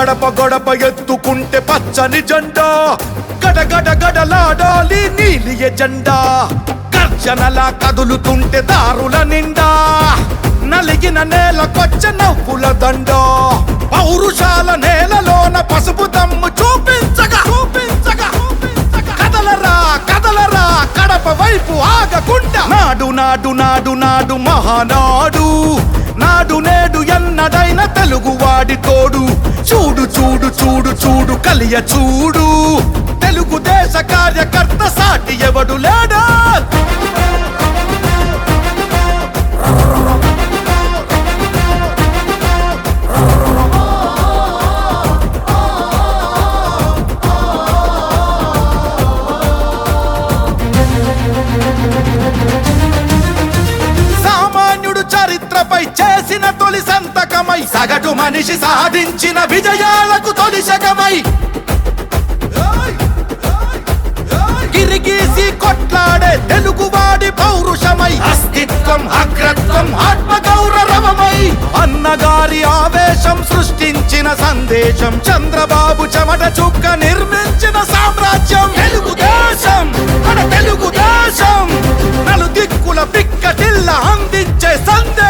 గడప గడప ఎత్తుకుంటే పచ్చని జెండా. గడగడ గడలాడాలి నీలి ఎజెండా. గర్జనలా కదులుతుంటే దారుల నిండా. నలిగిన నేల కొచ్చ నవ్వుల దండ. పౌరుషాల నేలలోన పసుపు దమ్ము చూపించగా చూపించగా చూపించగా. కదలరా కదలరా కడప వైపు ఆగకుండా. నాడు నాడు నాడు నాడు మహానాడు. నాడు నేడు తెలుగు వాడి తోడు. చూడు చూడు చూడు చూడు కలియ చూడు. తెలుగుదేశ కార్యకర్త సాటి ఎవడు లేడా? సగటు సాధించిన విజయాలకు తొలిశకమై గిరిగీసి కొట్లాడే తెలుగువాడి పౌరుషమై. అస్తిత్వం అగ్రత్వం ఆత్మ గౌరవమై అన్నగారి ఆవేశం సృష్టించిన సందేశం. చంద్రబాబు చెమట చుక్క నిర్మించిన సామ్రాజ్యం. తెలుగుదేశం మన తెలుగుదేశం. నలు దిక్కుల పిక్కటిల్ల అందించే సందేశం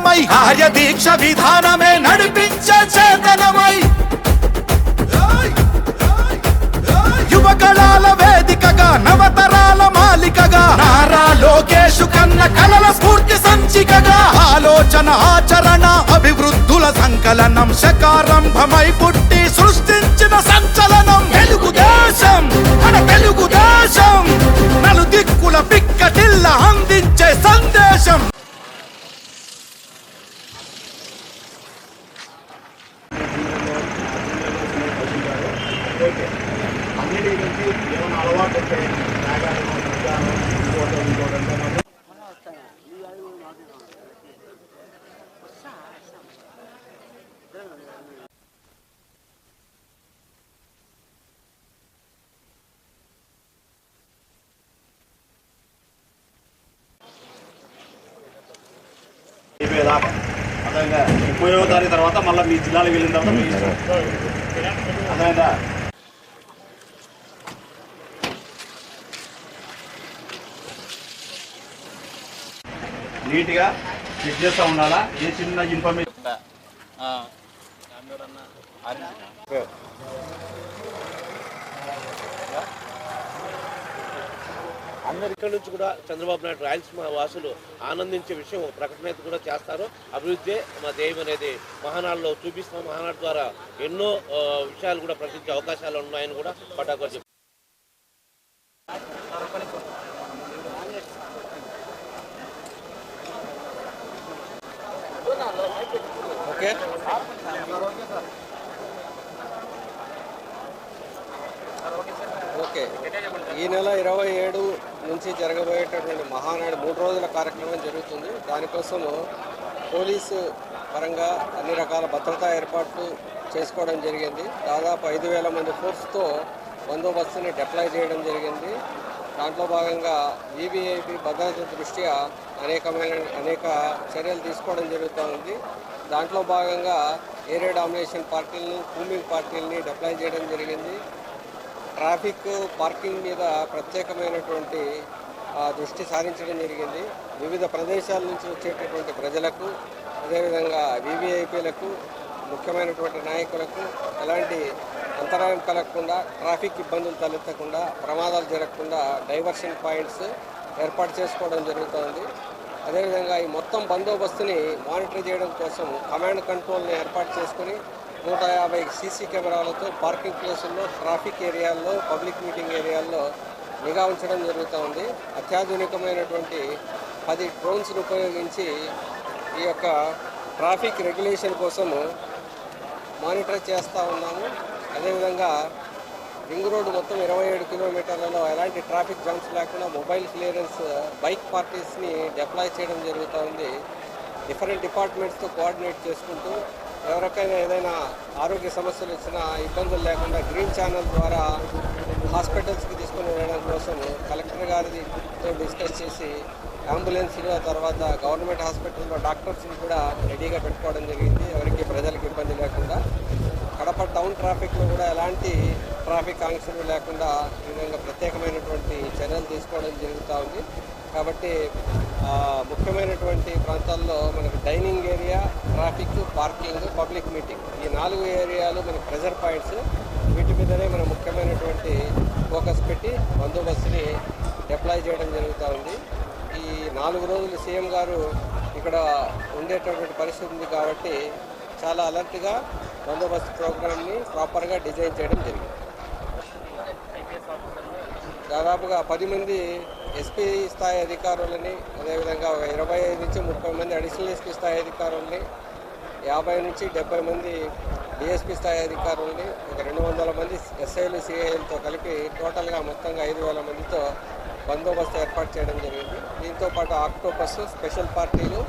కేతనమై కార్యదీక్ష విధానమే నడిపించే చేతనమై. యువకళాల వేదికగా నవతరాల మాలికగా నారా లోకేషు కన్న కలల స్ఫూర్తి సంచికగా ఆలోచన ఆచరణ అభివృద్ధుల సంకలనం శకారంభమై పుట్టి సృష్టించిన సంచలనం. ముప్పయో తారీఖు తర్వాత మళ్ళీ మీ జిల్లాలకు వెళ్ళిన తర్వాత మీ ఇష్టం. అదేవిధంగా నీట్గా చెక్ చేస్తూ ఉండాలా? ఏ చిన్న ఇన్ఫర్మేషన్ అందరు ఇక్కడ నుంచి కూడా చంద్రబాబు నాయుడు రాయలసీమ వాసులు ఆనందించే విషయం ప్రకటన కూడా చేస్తారు. అభివృద్ధి మా ధ్యేయం అనేది మహానాడులో చూపిస్తాం. మహానాడు ద్వారా ఎన్నో విషయాలు కూడా ప్రకటించే అవకాశాలు ఉన్నాయని కూడా పటాకర్ చెప్పారు ఓకే. ఓకే. ఈ నెల ఇరవై ఏడు నుంచి జరగబోయేటటువంటి మహానాడు మూడు రోజుల కార్యక్రమం జరుగుతుంది. దానికోసము పోలీసు పరంగా అన్ని రకాల భద్రతా ఏర్పాట్లు చేసుకోవడం జరిగింది. దాదాపు ఐదు వేల మంది ఫోర్స్తో బందోబస్తుని డిప్లాయ్ చేయడం జరిగింది. దాంట్లో భాగంగా వీవీఐపీ భద్రత దృష్ట్యా అనేకమైన అనేక చర్యలు తీసుకోవడం జరుగుతూ ఉంది. దాంట్లో భాగంగా ఏరియా డామినేషన్ పార్టీలను కూమింగ్ పార్టీలని డిప్లాయ్ చేయడం జరిగింది. ట్రాఫిక్ పార్కింగ్ మీద ప్రత్యేకమైనటువంటి దృష్టి సారించడం జరిగింది. వివిధ ప్రదేశాల నుంచి వచ్చేటటువంటి ప్రజలకు అదేవిధంగా వివిఐపీలకు ముఖ్యమైనటువంటి నాయకులకు ఎలాంటి అంతరాయం కలగకుండా ట్రాఫిక్ ఇబ్బందులు తలెత్తకుండా ప్రమాదాలు జరగకుండా డైవర్షన్ పాయింట్స్ ఏర్పాటు చేసుకోవడం జరుగుతోంది. అదేవిధంగా ఈ మొత్తం బందోబస్తుని మానిటర్ చేయడం కోసం కమాండ్ కంట్రోల్ని ఏర్పాటు చేసుకుని నూట యాభై సీసీ కెమెరాలతో పార్కింగ్ ప్లేసుల్లో ట్రాఫిక్ ఏరియాల్లో పబ్లిక్ మీటింగ్ ఏరియాల్లో నిఘా ఉంచడం జరుగుతూ ఉంది. అత్యాధునికమైనటువంటి పది డ్రోన్స్ను ఉపయోగించి ఈ యొక్క ట్రాఫిక్ రెగ్యులేషన్ కోసము మానిటర్ చేస్తూ ఉన్నాము. అదేవిధంగా రింగ్ రోడ్డు మొత్తం ఇరవై ఏడు కిలోమీటర్లలో ఎలాంటి ట్రాఫిక్ జామ్స్ లేకుండా మొబైల్ క్లియరెన్స్ బైక్ పార్టీస్ని డిప్లాయ్ చేయడం జరుగుతూ ఉంది. డిఫరెంట్ డిపార్ట్మెంట్స్తో కోఆర్డినేట్ చేసుకుంటూ ఎవరికైనా ఏదైనా ఆరోగ్య సమస్యలు వచ్చినా ఇబ్బందులు లేకుండా గ్రీన్ ఛానల్ ద్వారా హాస్పిటల్స్కి తీసుకుని వెళ్ళడం కోసం కలెక్టర్ గారితో డిస్కస్ చేసి అంబులెన్స్లు తర్వాత గవర్నమెంట్ హాస్పిటల్లో డాక్టర్స్ని కూడా రెడీగా పెట్టుకోవడం జరిగింది. ఎవరికి ప్రజలకు ఇబ్బంది లేకుండా కడప టౌన్ ట్రాఫిక్లో కూడా ఎలాంటి ట్రాఫిక్ ఆంక్షలు లేకుండా ఈ విధంగా ప్రత్యేకమైనటువంటి చర్యలు తీసుకోవడం జరుగుతూ ఉంది. కాబట్టి ముఖ్యమైనటువంటి ప్రాంతాల్లో మనకు dining area traffic parking public meeting ఈ నాలుగు ఏరియాలు మనకి ప్రెజర్ పాయింట్స్. వీటి మీదనే మనం ముఖ్యమైనటువంటి ఫోకస్ పెట్టి బందోబస్తుని డిప్లాయ్ చేయడం జరుగుతూ ఉంది. ఈ నాలుగు రోజులు సీఎం గారు ఇక్కడ ఉండేటటువంటి పరిస్థితి ఉంది కాబట్టి చాలా అలర్ట్గా బందోబస్తు ప్రోగ్రామ్ని ప్రాపర్గా డిజైన్ చేయడం జరిగింది. దాదాపుగా పది మంది ఎస్పీ స్థాయి అధికారులని అదేవిధంగా ఒక ఇరవై ఐదు నుంచి ముప్పై మంది అడిషనల్ ఎస్పీ స్థాయి అధికారులని యాభై నుంచి డెబ్బై మంది డిఎస్పీ స్థాయి అధికారులని ఒక రెండు వందల మంది ఎస్ఐలు సిఐలతో కలిపి టోటల్గా మొత్తంగా ఐదు వేల మందితో బందోబస్తు ఏర్పాటు చేయడం జరిగింది. దీంతో పాటు ఆక్టోపస్ స్పెషల్ పార్టీలు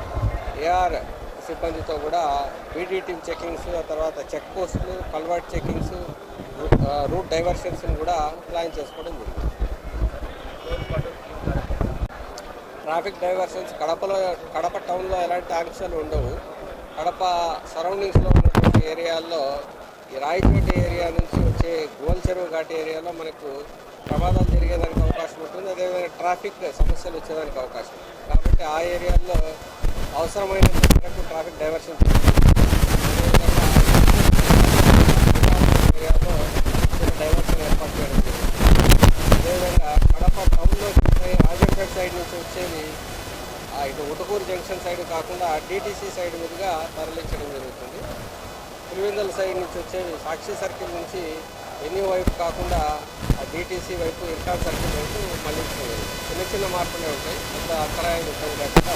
ఏఆర్ సిబ్బందితో కూడా బీడీ టీమ్ చెకింగ్స్ ఆ తర్వాత చెక్ పోస్టులు కల్వర్ట్ చెకింగ్స్ రూట్ డైవర్షన్స్ కూడా ప్లాన్ చేసుకోవడం జరిగింది. ట్రాఫిక్ డైవర్షన్స్ కడపలో కడప టౌన్లో ఎలాంటి ఆంక్షలు ఉండవు. కడప సరౌండింగ్స్లో ఉన్నటువంటి ఏరియాల్లో ఈ రాయచోటి ఏరియా నుంచి వచ్చే గోల్ చెరువు ఘాట్ ఏరియాలో మనకు ప్రమాదాలు జరిగేదానికి అవకాశం ఉంటుంది. అదేవిధంగా ట్రాఫిక్ సమస్యలు వచ్చేదానికి అవకాశం కాబట్టి ఆ ఏరియాల్లో అవసరమైన మేరకు ట్రాఫిక్ డైవర్షన్ ఏరియాలో చిన్న డైవర్షన్ ఏర్పాటు చేయడం జరిగింది అదేవిధంగా కడప టౌన్లో సైడ్ నుంచి వచ్చేది ఆ ఇటు ఉటకూరు జంక్షన్ సైడ్ కాకుండా డిటీసీ సైడ్ మీదుగా తరలించడం జరుగుతుంది. పులివెందుల సైడ్ నుంచి వచ్చేవి సాక్షి సర్కిల్ నుంచి ఎన్ని వైపు కాకుండా ఆ డిటీసీ వైపు ఇర్కాన్ సర్కిల్ వైపు మళ్ళించడం జరుగుతుంది చిన్న చిన్న మార్పులే ఉంటాయి అంత అంతరాయాలు ఇబ్బంది లేకుండా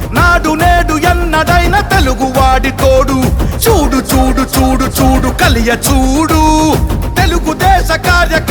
నాడు నేడు ఎన్నడైన తెలుగు వాడి తోడు. చూడు చూడు చూడు చూడు కలియ చూడు. తెలుగుదేశ కార్యక్రమం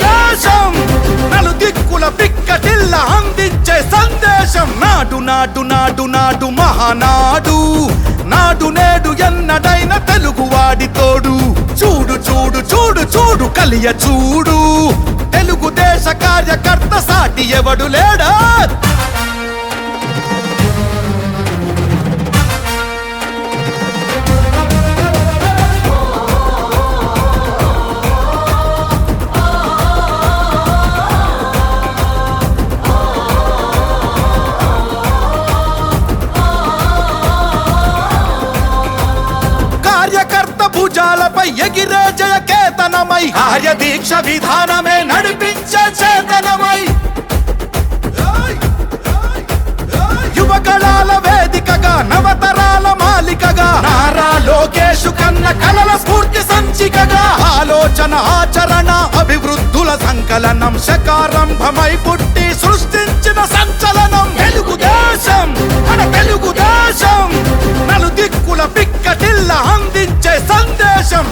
నలు దిక్కుల పిక్కటిల్ల అందించే సందేశం. నాడు నాడు నాడు నాడు మహానాడు. నాడు నేడు ఎన్నడైన తెలుగువాడి తోడు. చూడు చూడు చూడు చూడు కలియ చూడు. తెలుగుదేశ కార్యకర్త సాటి ఎవడు లేడా? జ్యోతిమై ఎగిరే జయకేతనమై. కార్యదీక్ష విధానమే నడిపించే చేతనమై. యువకళాల వేదికగా నవతరాల మాలికగా. నారా లోకేషు కన్న కళల స్ఫూర్తి సంచికగా. ఆలోచన ఆచరణ అభివృద్ధుల సంకలనం శకారంభమై పుట్టి సృష్టించిన సంచలనం. తెలుగుదేశం మన తెలుగుదేశం నలు దిక్కుల పిక్కటిల్ల అంది